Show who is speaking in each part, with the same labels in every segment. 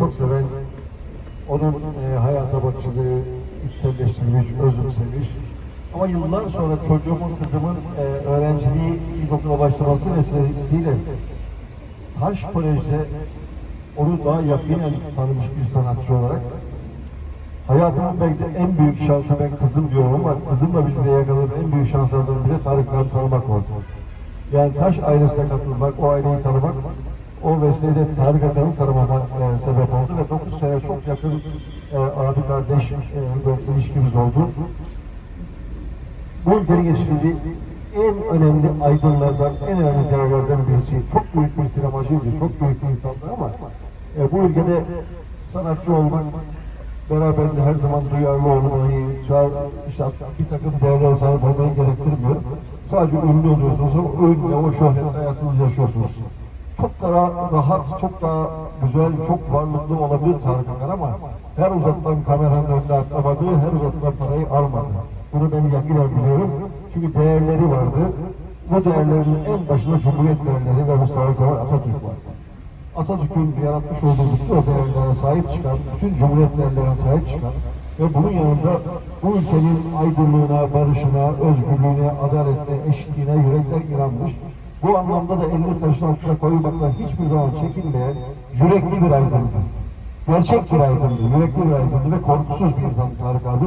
Speaker 1: çok seven, onun e, hayata bakışını içselleştirmiş, özümsemiş. Ama yıllar sonra çocuğumun, kızımın e, öğrenciliği ilkokula başlaması vesilesiyle Taş Kolej'de onu daha yakinen tanımış bir sanatçı olarak hayatımın belki de en büyük şansı ben kızım diyorum ama kızımla birlikte yakaladığım en büyük şanslardan biri Tarık Kağan'ı tanımak oldu. Yani Taş ailesine katılmak, o aileyi tanımak, o vesileyle Tarık Akan'ı tanımama e, sebep oldu ve 9 sene çok yakın e, abi kardeş e, ilişkimiz oldu. Bu ülkenin geçirdiği en önemli aydınlardan, en önemli değerlerden birisi. Çok büyük bir sinemacıydı, çok büyük bir insandı ama e, bu ülkede sanatçı olmak, beraberinde her zaman duyarlı olmayı, çağır, işte bir takım değerlere sahip olmayı gerektirmiyor. Sadece ünlü oluyorsunuz, o ünlü, o şöhret hayatınızı yaşıyorsunuz. Çok daha rahat, çok daha güzel, çok varlıklı olabilir Akan ama her uzatılan kameranın önüne atlamadığı, her uzatılan parayı almadı. Bunu ben yakinen biliyorum. Çünkü değerleri vardı. Bu değerlerin en başında Cumhuriyet değerleri ve Mustafa Kemal Atatürk vardı. Atatürk'ün yaratmış olduğu bütün o değerlere sahip çıkan, bütün Cumhuriyet değerlerine sahip çıkan ve bunun yanında bu ülkenin aydınlığına, barışına, özgürlüğüne, adaletine, eşitliğine yürekler inanmış. Bu anlamda da elini taşın altına koymaktan hiçbir zaman çekinmeyen yürekli bir aydındı. Gerçek bir aydındı, yürekli bir aydındı ve korkusuz bir insan Tarık abi.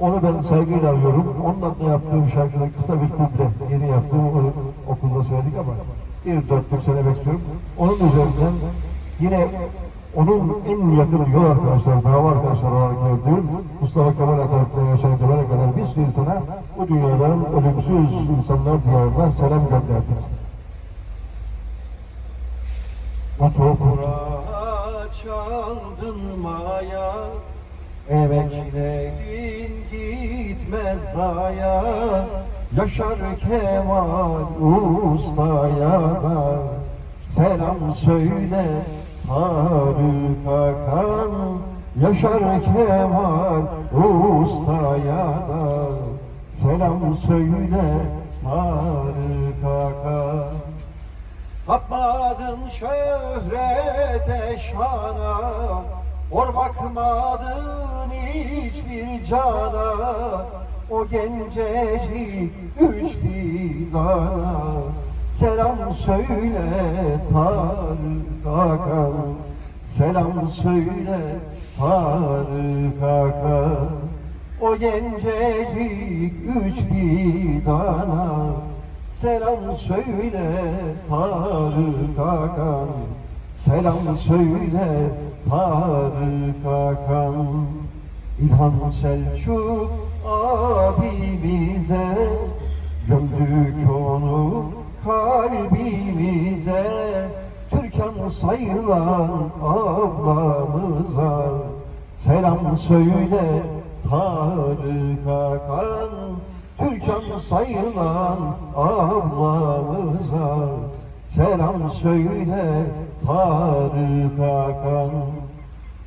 Speaker 1: Onu ben saygıyla arıyorum. Onun adına yaptığım şarkıda kısa bir kuple, yeni yaptığım onu okulda söyledik ama bir dörtlük söylemek istiyorum. Onun üzerinden yine onun en yakın yol arkadaşları, dava arkadaşları olarak gördüğüm Mustafa Kemal Atatürk'ten yaşayan dönene kadar bir sürü insana bu dünyadan ölümsüz insanlar diyarından selam gönderdik. Bu toprağa
Speaker 2: Toprağa çaldın maya. Emeklerin gitmez zaya. Yaşar Kemal Usta'ya. Da Selam söyle Tarık Akan Yaşar Kemal Usta'ya. Da Selam söyle Tarık Akan Tapmadın şöhrete şana Or bakmadın hiçbir cana. O gencecik üç fidana Selam söyle Tarık Akan Selam söyle Tarık Akan O gencecik üç fidana Selam söyle Tarık Akan Selam söyle Tarık Akan. İlhan Selçuk abimize Gömdük onu kalbimize. Türkan sayılan ablamıza Selam söyle Tarık Akan. Türkan sayılan ablamıza Selam söyle Tarık Akan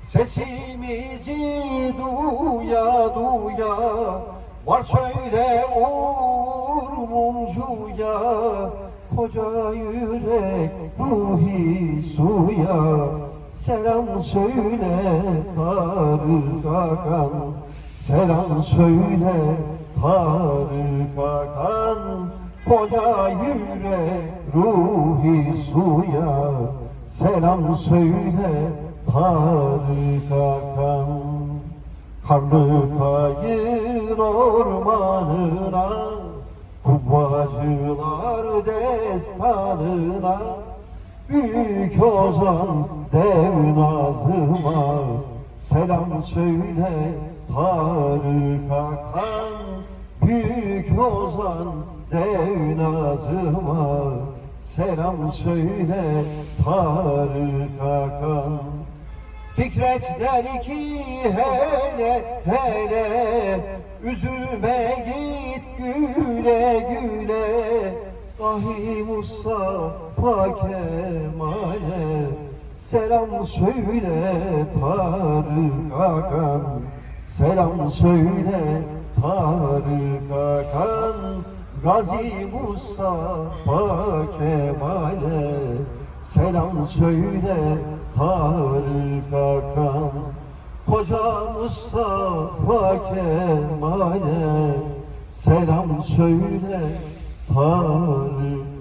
Speaker 2: Sesimizi duya duya Var söyle Uğur Mumcu'ya Koca yürek ruhi suya. Selam söyle Tarık Akan Selam söyle Tarık Akan Koca yürek ruhi suya Selam söyle Tarık Akan Karlı kayır ormanına Kubbacılar destanına. Büyük ozan dev nazıma Selam söyle Tarık Akan Büyük ozan dev nazıma Selam söyle Tarık Akan Fikret der ki hele hele Üzülme git güle güle. Dahi Mustafa Kemal'e Selam söyle Tarık Akan. Selam söyle Tarık Akan Gazi Mustafa Kemal'e selam söyle Tarık Akan Koca Mustafa Kemal'e selam söyle Tarık